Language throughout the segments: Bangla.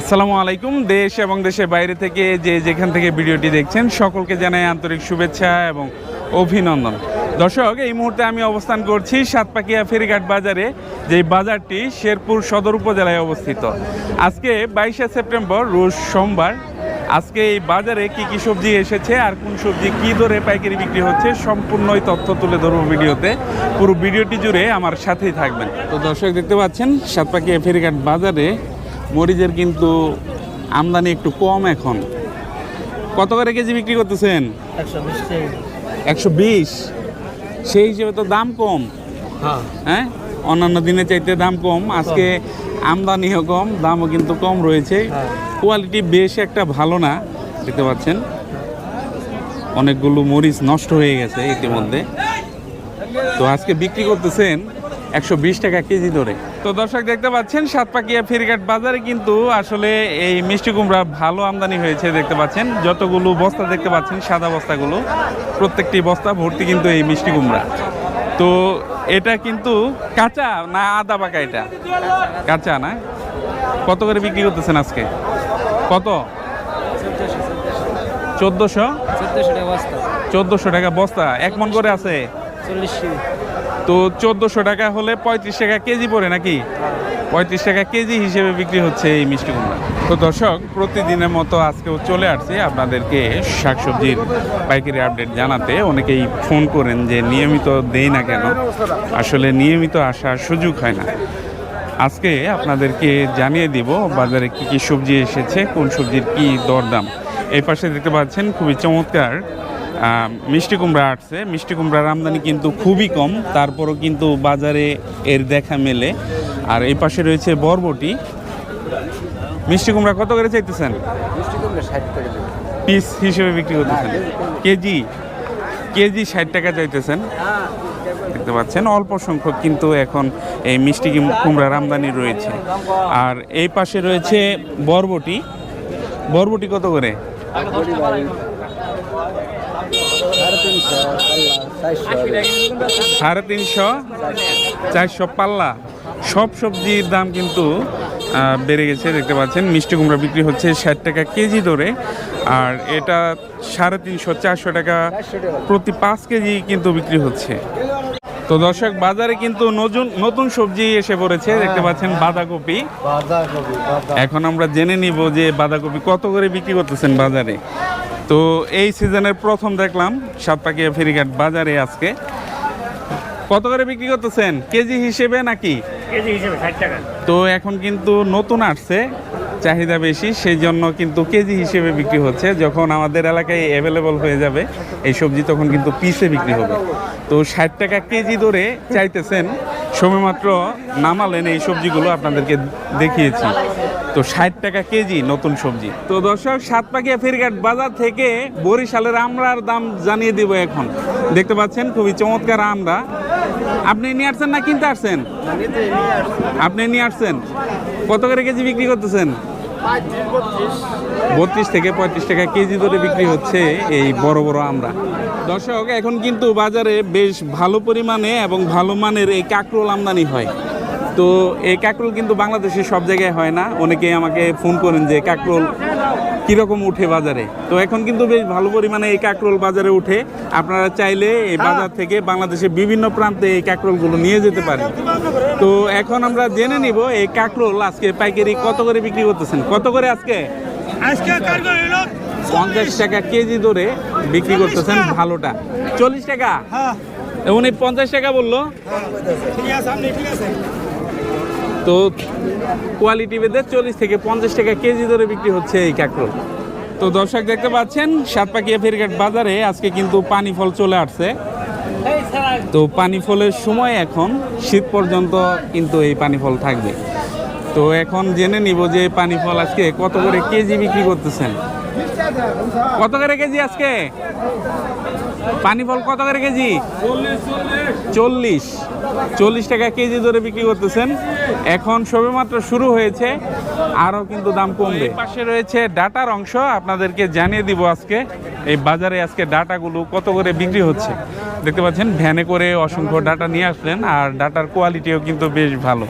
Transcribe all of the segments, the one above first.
আসসালামু আলাইকুম। দেশ এবং দেশের বাইরে থেকে যে যেখান থেকে ভিডিওটি দেখছেন, সকলকে জানাই আন্তরিক শুভেচ্ছা এবং অভিনন্দন। দর্শক, এই মুহূর্তে আমি অবস্থান করছি সাতপাকিয়া ফেরিঘাট বাজারে, যে বাজারটি শেরপুর সদর উপজেলায় অবস্থিত। আজকে বাইশে সেপ্টেম্বর, রোজ সোমবার। আজকে এই বাজারে কি কি সবজি এসেছে আর কোন সবজি কি দরে পাইকারি বিক্রি হচ্ছে, সম্পূর্ণই তথ্য তুলে ধরবো ভিডিওতে। পুরো ভিডিওটি জুড়ে আমার সাথেই থাকবেন। তো দর্শক, দেখতে পাচ্ছেন, সাতপাকিয়া ফেরিঘাট বাজারে মরিচের কিন্তু আমদানি একটু কম এখন। কত করে কেজি বিক্রি করতেছেন? একশো বিশ। সেই হিসেবে তো দাম কম। হ্যাঁ। হ্যাঁ? অন্যান্য দিনে চাইতে দাম কম। আজকে আমদানিও কম দামও কিন্তু কম রয়েছে। হ্যাঁ। কোয়ালিটি বেশ একটা ভালো না দেখতে পাচ্ছেন? অনেকগুলো মরিচ নষ্ট হয়ে গেছে ইতিমধ্যে। তো আজকে বিক্রি করতেছেন একশো বিশ টাকা কেজি ধরে। তো দর্শক দেখতে পাচ্ছেন সাতপাকিয়া ফেরিঘাট বাজারে কিন্তু আসলে এই মিষ্টি কুমড়া ভালো আমদানি হয়েছে দেখতে পাচ্ছেন। যতগুলো বস্তা দেখতে পাচ্ছেন সাদা বস্তাগুলো প্রত্যেকটি বস্তা ভর্তি কিন্তু এই মিষ্টি কুমড়া। তো এটা কিন্তু কাঁচা না আদা পাকা এটা? কাঁচা না? কত করে বিক্রি করতেছেন আজকে? কত? চোদ্দোশো? চোদ্দশো টাকা বস্তা। চোদ্দোশো টাকা বস্তা। এক মন করে আছে? চল্লিশ তো চোদ্দোশো টাকা হলে পঁয়ত্রিশ টাকা কেজি পড়ে নাকি? পঁয়ত্রিশ টাকা কেজি হিসেবে বিক্রি হচ্ছে এই মিষ্টি কুমড়া। তো দর্শক, প্রতিদিনের মতো আজকেও চলে আসছে আপনাদেরকে শাকসবজির পাইকারি আপডেট জানাতে। অনেকেই ফোন করেন যে নিয়মিত দেই না কেন? আসলে নিয়মিত আসার সুযোগ হয় না। আজকে আপনাদেরকে জানিয়ে দিব বাজারে কি কি সবজি এসেছে, কোন সবজির কি দরদাম। এই পাশে দেখতে পাচ্ছেন, খুবই চমৎকার মিষ্টি কুমড়া আসছে। মিষ্টি কুমড়ার আমদানি কিন্তু খুবই কম তারপরও কিন্তু বাজারে এর দেখা মেলে। আর এই পাশে রয়েছে বরবটি। মিষ্টি কুমড়া কত করে চাইতেছেন? পিস হিসেবে বিক্রি করতেছেন। KG KG. ষাট টাকা চাইতেছেন। দেখতে পাচ্ছেন অল্প সংখ্যক কিন্তু এখন এই মিষ্টি কুমড়ার আমদানি রয়েছে। আর এই পাশে রয়েছে বরবটি। বরবটি কত করে? সাড়ে তিনশো চারশো পাল্লা। সব সবজির দাম কিন্তু বেড়ে গেছে দেখতে পাচ্ছেন। মিষ্টি কুমড়া বিক্রি হচ্ছে ষাট টাকা কেজি ধরে। আর এটা সাড়ে তিনশো চারশো টাকা প্রতি পাঁচ কেজি কিন্তু বিক্রি হচ্ছে। তো দর্শক বাজারে কিন্তু নতুন নতুন সবজি এসে পড়েছে। দেখতে পাচ্ছেন বাঁধাকপি। এখন আমরা জেনে নিব যে বাঁধাকপি কত করে বিক্রি করতেছেন বাজারে। তো এই সিজনের প্রথম দেখলাম সাতপাকিয়া ফেরিঘাট বাজারে আজকে। কত করে বিক্রি করতেছেন? কেজি হিসেবে নাকি? কেজি হিসেবে ষাট টাকা। তো এখন কিন্তু নতুন আসছে চাহিদা বেশি সেই জন্য কিন্তু কেজি হিসেবে বিক্রি হচ্ছে। যখন আমাদের এলাকায় অ্যাভেলেবল হয়ে যাবে এই সবজি তখন কিন্তু পিসে বিক্রি হবে। তো ষাট টাকা কেজি ধরে চাইতেছেন সময়মাত্র নামালেন এই সবজিগুলো আপনাদেরকে দেখিয়েছি। তো ষাট টাকা কেজি নতুন সবজি। তো দর্শক, সাতপাকিয়া ফেরিঘাট বাজার থেকে বরিশালের আমরার দাম জানিয়ে দিব এখন। দেখতে পাচ্ছেন, খুবই চমৎকার আমরা আপনি নিয়ে আসছেন না কিনতে আসছেন? আপনি নিয়ে আসছেন? কত করে কেজি বিক্রি করতেছেন? বত্রিশ থেকে পঁয়ত্রিশ টাকা কেজি ধরে বিক্রি হচ্ছে এই বড় বড় আমরা দর্শক, এখন কিন্তু বাজারে বেশ ভালো পরিমাণে এবং ভালো মানের এই কাঁকরোল আমদানি হয়। তো এই কাঁকরোল কিন্তু বাংলাদেশে সব জায়গায় হয় না। অনেকে আমাকে ফোন করেন যে কাঁকরোল কীরকম উঠে বাজারে? তো এখন কিন্তু বেশ ভালো পরিমাণে এই কাঁকরোল বাজারে উঠে। আপনারা চাইলে এই বাজার থেকে বাংলাদেশের বিভিন্ন প্রান্তে এই কাঁকরোলগুলো নিয়ে যেতে পারেন। তো এখন আমরা জেনে নিব এই কাঁকরোল আজকে পাইকারি কত করে বিক্রি করতেছেন? কত করে আজকে? আজকে পঞ্চাশ টাকা কেজি ধরে বিক্রি করতেছেন ভালোটা। চল্লিশ টাকা? হ্যাঁ। উনি পঞ্চাশ টাকা বলল। ঠিক আছে ঠিক আছে তো কোয়ালিটি বেঁধে চল্লিশ থেকে পঞ্চাশ টাকা কেজি ধরে বিক্রি হচ্ছে এই কাঁকরোল তো দর্শক দেখতে পাচ্ছেন, সাতপাকিয়া ফেরিঘাট বাজারে আজকে কিন্তু পানি ফল চলে আসছে। তো পানি ফলের সময় এখন, শীত পর্যন্ত কিন্তু এই পানি ফল থাকবে। তো এখন জেনে নিব যে পানি ফল আজকে কত করে কেজি বিক্রি করতেছেন। কত করে কেজি আজকে? পানি ফল কত করে কেজি? চল্লিশ। চল্লিশ টাকা কেজি ধরে বিক্রি করতেছেন। এখন সবেমাত্র শুরু হয়েছে, আরও কিন্তু দাম কমবে। পাশে রয়েছে ডাটার অংশ, আপনাদেরকে জানিয়ে দিব আজকে, এই বাজারে আজকে ডাটাগুলো কত করে বিক্রি হচ্ছে। দেখতে পাচ্ছেন, ভ্যানে করে অসংখ্য ডাটা নিয়ে আসলেন, আর ডাটার কোয়ালিটিও কিন্তু বেশ ভালো।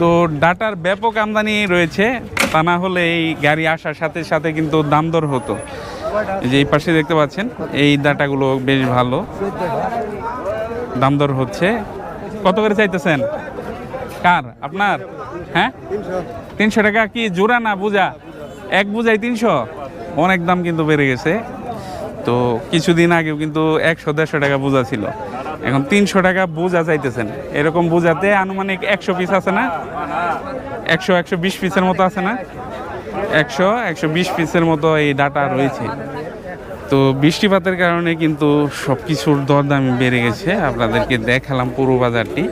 তো ডাটার ব্যাপক আমদানি রয়েছে, তা না হলে এই গাড়ি আসার সাথে সাথে কিন্তু দাম দর হতো। যে এই পাশে দেখতে পাচ্ছেন, এই ডাটাগুলো বেশ ভালো। দাম দর হচ্ছে। কত করে চাইতেছেন? কার? আপনার? হ্যাঁ? তিনশো টাকা কি জোড়া না বুঝা? এক বুঝাই তিনশো? অনেক দাম কিন্তু বেড়ে গেছে। তো কিছুদিন আগেও কিন্তু একশো, দেড়শো টাকা বোঝা ছিল। এখন তিনশো টাকা বোঝা চাইতেছেন। এরকম বোঝাতে আনুমানিক একশো পিস আছে না? একশো একশো বিশ পিসের মতো আছে না? একশো একশো বিশ পিসের মতো এই ডাটা রয়েছে। তো বৃষ্টিপাতের কারণে কিন্তু সব কিছুর দরদাম বেড়ে গেছে। আপনাদেরকে দেখালাম পুরো বাজারটি।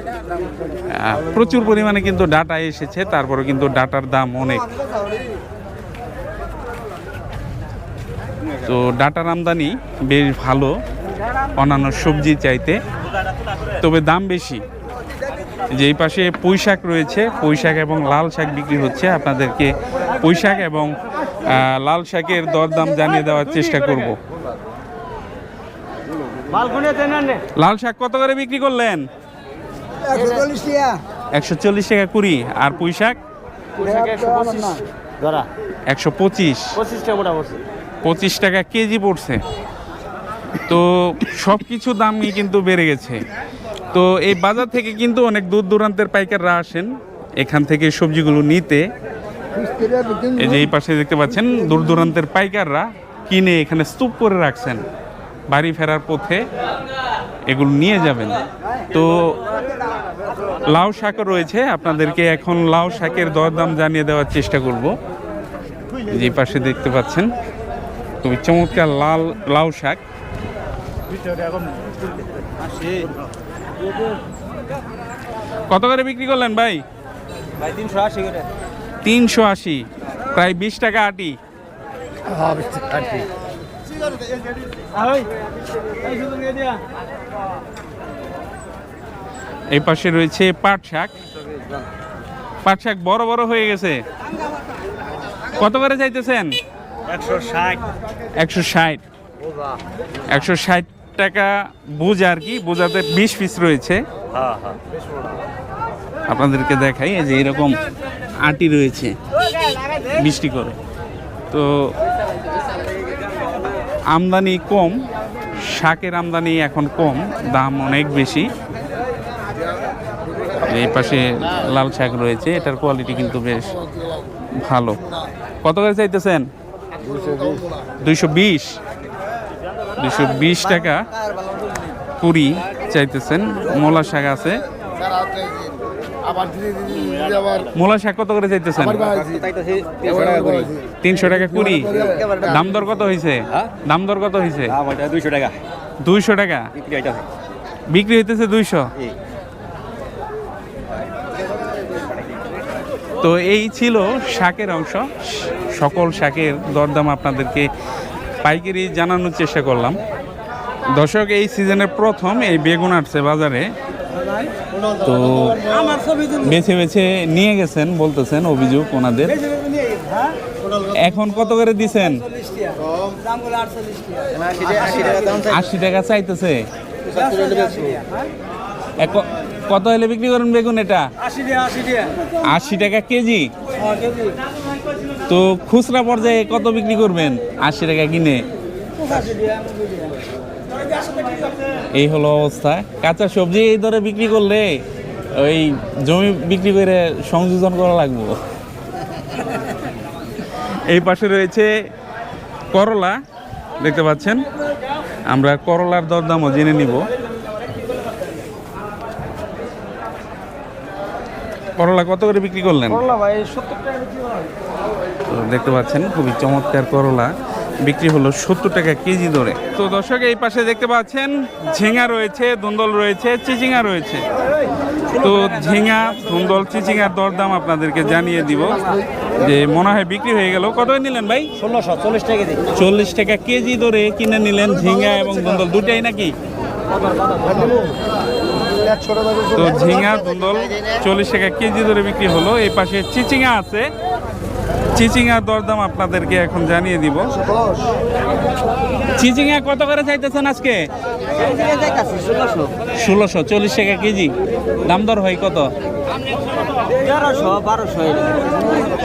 প্রচুর পরিমাণে কিন্তু ডাটা এসেছে তারপরে কিন্তু ডাটার দাম অনেক। তো ডাটার আমদানি বেশ ভালো, অন্যান্য সবজি চাইতে। তবে দাম বেশি। যে এই পাশে পুঁই শাক রয়েছে পুঁই শাক এবং লাল শাক বিক্রি হচ্ছে। আপনাদেরকে পুঁই শাক এবং লাল শাকের দরদাম জানিয়ে দেওয়ার চেষ্টা করব। লাল শাক কত করে বিক্রি করলেন? একশো চল্লিশ টাকা। কুড়ি। আর পুঁই শাক? একশো পঁচিশ। পঁচিশ। টাকা পঁচিশ টাকা কেজি পড়ছে। তো সব কিছু দামই কিন্তু বেড়ে গেছে। তো এই বাজার থেকে কিন্তু অনেক দূর দূরান্তের পাইকাররা আসেন এখান থেকে সবজিগুলো নিতে। এই যে এই পাশে দেখতে পাচ্ছেন দূর দূরান্তের পাইকাররা কিনে এখানে স্তূপ করে রাখছেন। বাড়ি ফেরার পথে এগুলো নিয়ে যাবেন। তো লাউ শাকও রয়েছে আপনাদেরকে এখন লাউ শাকের দরদাম জানিয়ে দেওয়ার চেষ্টা করব। যে পাশে দেখতে পাচ্ছেন খুবই চমৎকার লাল লাউ শাক। কত করে বিক্রি করলেন ভাই? তিনশো তিনশো আশি প্রায় বিশ টাকা আটি। এই পাশে রয়েছে পাট শাক। পাট শাক বড় বড় হয়ে গেছে। কত করে চাইতেছেন? একশো ষাট। একশো ষাট। একশো ষাট টাকা বুঝ আর কি বোঝাতে বিশ পিস রয়েছে। আপনাদেরকে দেখাই এই যে এরকম আটি রয়েছে। বৃষ্টি করে। তো আমদানি কম, শাকের আমদানি এখন কম, দাম অনেক বেশি। এই পাশে লাল শাক রয়েছে, এটার কোয়ালিটি কিন্তু বেশ ভালো। কত করে চাইতেছেন? দুইশো বিশ। দুইশো বিশ টাকা কুড়ি চাইতেছেন। মোলা শাক আছে। আবার ধীরে ধীরে আবার মোলা শাক কত করে চাইতেছেন? তিনশো টাকা কুড়ি। দাম দর কত হয়েছে দাম দর কত হয়েছে দুইশো টাকা। দুইশো টাকা? বিক্রি হইতাছে বিক্রি হইতেছে দুইশো? তো এই ছিল শাকের অংশ। সকল শাকের দরদাম আপনাদেরকে পাইকারি জানানোর চেষ্টা করলাম। দর্শক এই সিজনের প্রথম এই বেগুন আসছে বাজারে। তো বেছে বেছে নিয়ে গেছেন বলতেছেন অভিযোগ ওনাদের। এখন কত করে দিছেন? আশি টাকা চাইতেছে। কত হলে বিক্রি করেন বেগুন এটা? আশি টাকা কেজি? তো খুচরা পর্যায়ে কত বিক্রি করবেন আশি টাকা কিনে? এই হলো অবস্থা। কাঁচা সবজি এই দরে বিক্রি করলে ওই জমি বিক্রি করে সংযোজন করা লাগবে। এই পাশে রয়েছে করলা দেখতে পাচ্ছেন? আমরা করলার দরদামও জেনে নিব। করলা কত করে বিক্রি করলেন? দেখতে পাচ্ছেন খুবই চমৎকার করলা। বিক্রি হলো সত্তর টাকা কেজি দরে। তো দর্শক এই পাশে দেখতে পাচ্ছেন ঝিঙা রয়েছে ধুন্দল রয়েছে চিচিঙা রয়েছে। তো ঝিঙা ধুন্দল চিচিঙার দরদাম আপনাদেরকে জানিয়ে দিব যে মনে হয় বিক্রি হয়ে গেল। কত নিলেন ভাই? ষোলোশো চল্লিশ টাকা চল্লিশ টাকা কেজি দরে কিনে নিলেন ঝিঙা এবং ধুন্দল। দুটাই নাকি? তো ঝিঙা ধুন্দল চল্লিশ টাকা কেজি দরে বিক্রি হলো। এই পাশে চিচিঙা আছে। চিচিঙ্গার দরদাম আপনাদেরকে এখন জানিয়ে দিব। চিচিঙ্গা কত করে চাইতেছেন আজকে? ষোলোশো, চল্লিশ টাকা কেজি। দাম দর হয় কত?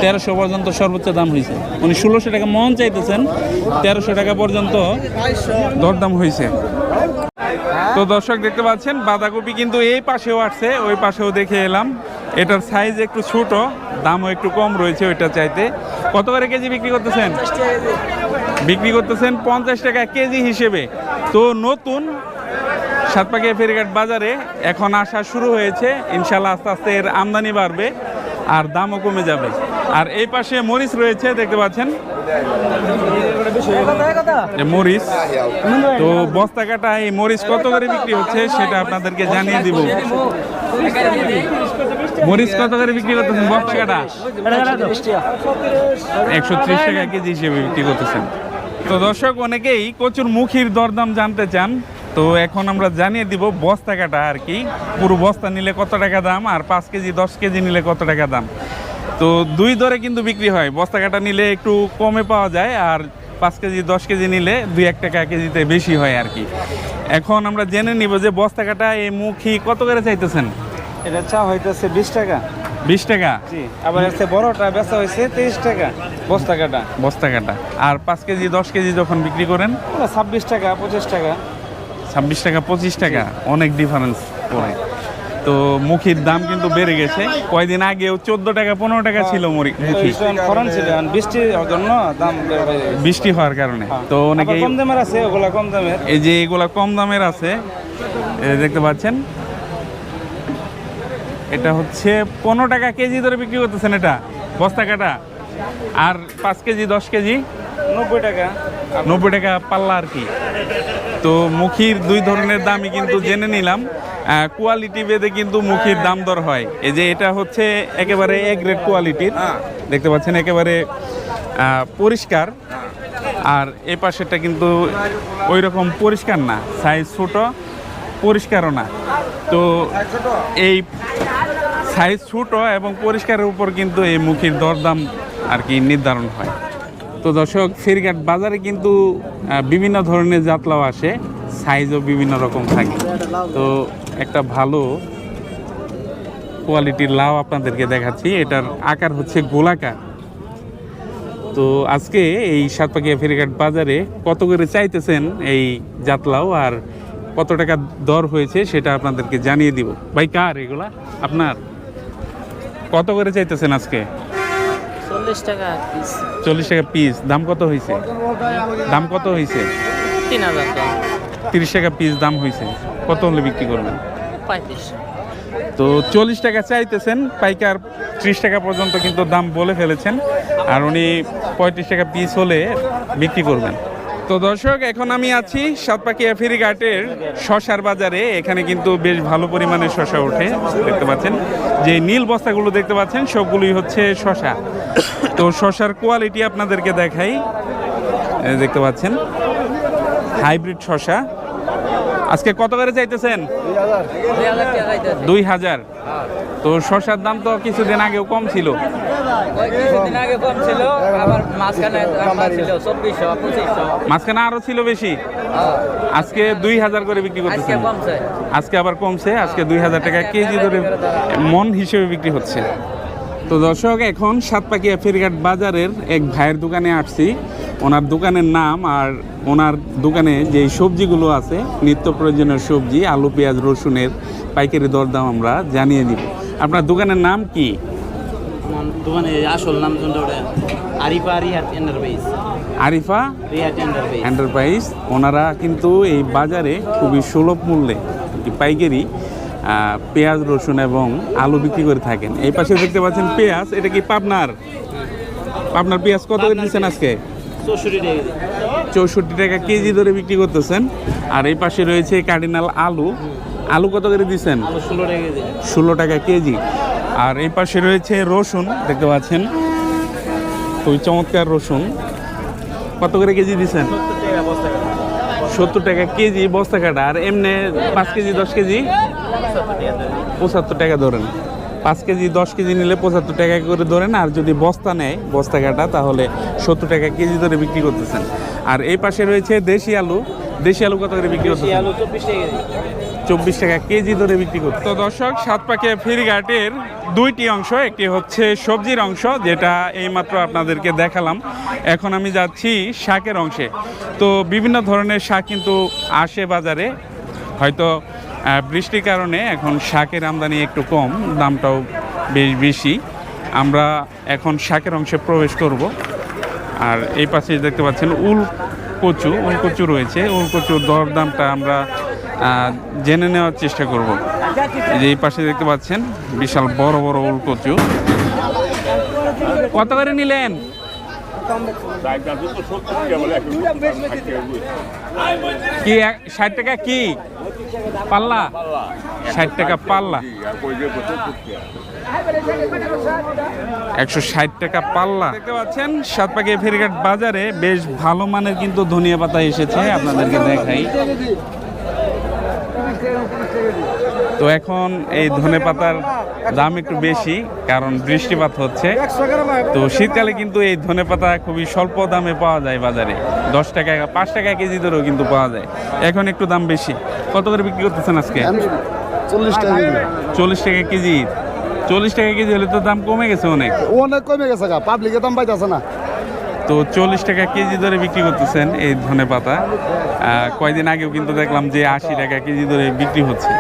তেরোশো পর্যন্ত সর্বোচ্চ দাম হয়েছে। উনি ষোলোশো টাকা মন চাইতেছেন, তেরোশো টাকা পর্যন্ত দরদাম হয়েছে। তো দর্শক দেখতে পাচ্ছেন, বাঁধাকপি কিন্তু এই পাশেও আসছে, ওই পাশেও দেখে এলাম। এটার সাইজ একটু ছোট, দামও একটু কম রয়েছে ওইটা চাইতে। কত করে কেজি বিক্রি করতেছেন? বিক্রি করতেছেন পঞ্চাশ টাকা কেজি হিসেবে। তো নতুন সাতপাকিয়া ফেরিঘাট বাজারে এখন আসা শুরু হয়েছে। ইনশাল্লাহ আস্তে আস্তে এর আমদানি বাড়বে আর দামও কমে যাবে। আর এই পাশে মরিচ রয়েছে, দেখতে পাচ্ছেন? মরিচ। তো বস্তা কাটা এই মরিচ কত করে বিক্রি হচ্ছে সেটা আপনাদেরকে জানিয়ে দিব। মরিচ কত করে বিক্রি করতেছেন বস্তা কাটা? একশো ত্রিশ টাকা কেজি হিসেবে বিক্রি করতেছেন। তো দর্শক, অনেকেই কচুর মুখির দরদাম জানতে চান। তো এখন আমরা জানিয়ে দিব বস্তা কাটা আর কি। পুরো বস্তা নিলে কত টাকা দাম আর পাঁচ কেজি, দশ কেজি নিলে কত টাকা দাম। তো দুই দরে কিন্তু বিক্রি হয়। বস্তা কাটা নিলে একটু কমে পাওয়া যায় আর পাঁচ কেজি দশ কেজি নিলে দুই এক টাকা কেজিতে বেশি হয় আর কি। এখন আমরা জেনে নিব যে বস্তা কাটা এই মুখি কত করে চাইতেছেন? এটা চা হইতেছে বিশ টাকা। বিশ টাকা? জি আবার হচ্ছে বড়টা বেচা হয়েছে তেইশ টাকা বস্তা কাটা। বস্তা কাটা। আর পাঁচ কেজি দশ কেজি যখন বিক্রি করেন? ছাব্বিশ টাকা পঁচিশ টাকা। ছাব্বিস টাকা পঁচিশ টাকা। অনেক ডিফারেন্স পড়ে তো মুখির দাম কিন্তু বেড়ে গেছে। কয়দিন আগেও চোদ্দ টাকা পনেরো টাকা ছিল মুড়ি- মুখি। বৃষ্টির জন্য দাম বৃষ্টি হওয়ার কারণে। তো অনেকে কম দামের আছে ওগুলা কম দামের। এই যে এগুলা কম দামের আছে দেখতে পাচ্ছেন। এটা হচ্ছে পনেরো টাকা কেজি ধরে বিক্রি করতেছেন এটা বস্তা কাটা। আর পাঁচ কেজি দশ কেজি? নব্বই টাকা। নব্বই টাকা পাল্লা আর কি। তো মুখির দুই ধরনের দামই কিন্তু জেনে নিলাম। কোয়ালিটি ভেদে কিন্তু মুখির দাম দর হয়। এই যে এটা হচ্ছে একেবারে এ গ্রেড কোয়ালিটির দেখতে পাচ্ছেন একেবারে পরিষ্কার। আর এ পাশেরটা কিন্তু ওই রকম পরিষ্কার না সাইজ ছোট পরিষ্কারও না। তো এই সাইজ ছোট এবং পরিষ্কারের উপর কিন্তু এই মুখির দরদাম আর কি নির্ধারণ হয়। তো দর্শক ফেরিঘাট বাজারে কিন্তু বিভিন্ন ধরনের জাতলাও আসে। সাইজও বিভিন্ন রকম থাকে। তো একটা ভালো কোয়ালিটির লাউ আপনাদেরকে দেখাচ্ছি। এটার আকার হচ্ছে গোলাকার। তো আজকে এই সাতপাকিয়া ফেরিঘাট বাজারে কত করে চাইতেছেন এই জাতলাও আর কত টাকা দর হয়েছে সেটা আপনাদেরকে জানিয়ে দিব। ভাই কার এগুলা? আপনার? কত করে চাইতেছেন আজকে? চল্লিশ টাকা পিস চল্লিশ টাকা পিস দাম কত হয়েছে? দাম কত হয়েছে? তিন হাজার টাকা। তিরিশ টাকা পিস দাম হয়েছে কত হলে বিক্রি করবেন? তো চল্লিশ টাকা চাইতেছেন পাইকার ত্রিশ টাকা পর্যন্ত কিন্তু দাম বলে ফেলেছেন আর উনি পঁয়ত্রিশ টাকা পিস হলে বিক্রি করবেন। তো দর্শক এখন আমি আছি সাতপাকিয়া ফেরিঘাটের শশার বাজারে। এখানে কিন্তু বেশ ভালো পরিমাণে শশা ওঠে দেখতে পাচ্ছেন। যে নীল বস্তাগুলো দেখতে পাচ্ছেন সবগুলোই হচ্ছে শশা। তো শশার কোয়ালিটি আপনাদেরকে দেখাই। দেখতে পাচ্ছেন। হাইব্রিড শশা আজকে কত করে চাইতেছেন? দুই হাজার। তো শশার দাম তো কিছুদিন আগেও কম ছিল। আগে কম ছিল মাঝখানে আরও ছিল বেশি। আজকে দুই হাজার করে বিক্রি আজকে করতেছেন। আজকে আবার কমছে আজকে দুই হাজার টাকা কেজি ধরে মন হিসেবে বিক্রি হচ্ছে। তো দর্শক এখন সাতপাকিয়া ফেরিঘাট বাজারের এক ভাইয়ের দোকানে আসছি। ওনার দোকানের নাম আর ওনার দোকানে যে সবজিগুলো আছে নিত্য প্রয়োজনীয় সবজি আলু পেঁয়াজ রসুনের পাইকারি দরদাম আমরা জানিয়ে দিব। আপনার দোকানের নাম কি? দোকানে আসল নাম Arifa Rihat enterprise. Arifa Rihat enterprise. Enterprise. ওনারা কিন্তু এই বাজারে খুবই সুলভ মূল্যে পাইকারি পেঁয়াজ রসুন এবং আলু বিক্রি করে থাকেন। এই পাশে দেখতে পাচ্ছেন পেঁয়াজ এটা কি পাবনার? পাবনার পেঁয়াজ কত করে দিচ্ছেন আজকে? চৌষট্টি টাকা কেজি। ধরে বিক্রি করতেছেন। আর এই পাশে রয়েছে কার্ডিনাল আলু। আলু কত করে দিচ্ছেন ষোলো টাকা কেজি। আর এই পাশে রয়েছে রসুন দেখতে পাচ্ছেন? খুবই চমৎকার রসুন। কত করে কেজি দিচ্ছেন সত্তর টাকা কেজি বস্তা কাটা। আর এমনি পাঁচ কেজি দশ কেজি? পঁচাত্তর টাকা ধরেন। পাঁচ কেজি দশ কেজি নিলে পঁচাত্তর টাকা করে ধরেন আর যদি বস্তা নেয় বস্তা কাটা তাহলে সত্তর টাকা কেজি ধরে বিক্রি করতেছেন। আর এই পাশে রয়েছে দেশি আলু। দেশি আলু কত করে বিক্রি করতেছেন? আলু চব্বিশ টাকা কেজি। চব্বিশ টাকা কেজি ধরে বিক্রি করতে তো দর্শক সাতপাকিয়া ফেরিঘাটের দুইটি অংশ একটি হচ্ছে সবজির অংশ যেটা এইমাত্র আপনাদেরকে দেখালাম। এখন আমি যাচ্ছি শাকের অংশে। তো বিভিন্ন ধরনের শাক কিন্তু আসে বাজারে। হয়তো বৃষ্টির কারণে এখন শাকের আমদানি একটু কম, দামটাও বেশ বেশি। আমরা এখন শাকের অংশে প্রবেশ করব। আর এই পাশে দেখতে পাচ্ছেন উল কচু উল কচু রয়েছে। উল কচুর দরদামটা আমরা জেনে নেওয়ার চেষ্টা করব। যে এই পাশে দেখতে পাচ্ছেন বিশাল বড় বড় উল কচু। কত করে নিলেন? কি ষাট টাকা কি? পাল্লা? ষাট টাকা পাল্লা। একশো ষাট টাকা পাল্লা। দেখতে পাচ্ছেন, সাতপাকে ফেরিঘাট বাজারে বেশ ভালো মানের কিন্তু ধনিয়া পাতা এসেছে, আপনাদেরকে দেখাই। তো এখন এই ধনে পাতার দাম একটু বেশি, কারণ বৃষ্টিপাত হচ্ছে। তো শীতকালে কিন্তু এই ধনে পাতা খুবই স্বল্প দামে পাওয়া যায় বাজারে। দশ টাকা, পাঁচ টাকা কেজি ধরেও কিন্তু পাওয়া যায়। এখন একটু দাম বেশি। কত করে বিক্রি করতেছেন আজকে? চল্লিশ টাকা কেজি। চল্লিশ টাকা কেজি। চল্লিশ টাকা কেজি হলে তো দাম কমে গেছে অনেক। অনেক কমে গেছে পাবলিকের দাম পাইতেছে না। তো চল্লিশ টাকা কেজি ধরে বিক্রি করতেছেন এই ধনে পাতা কয়দিন আগেও কিন্তু দেখলাম যে আশি টাকা কেজি ধরে বিক্রি হচ্ছে।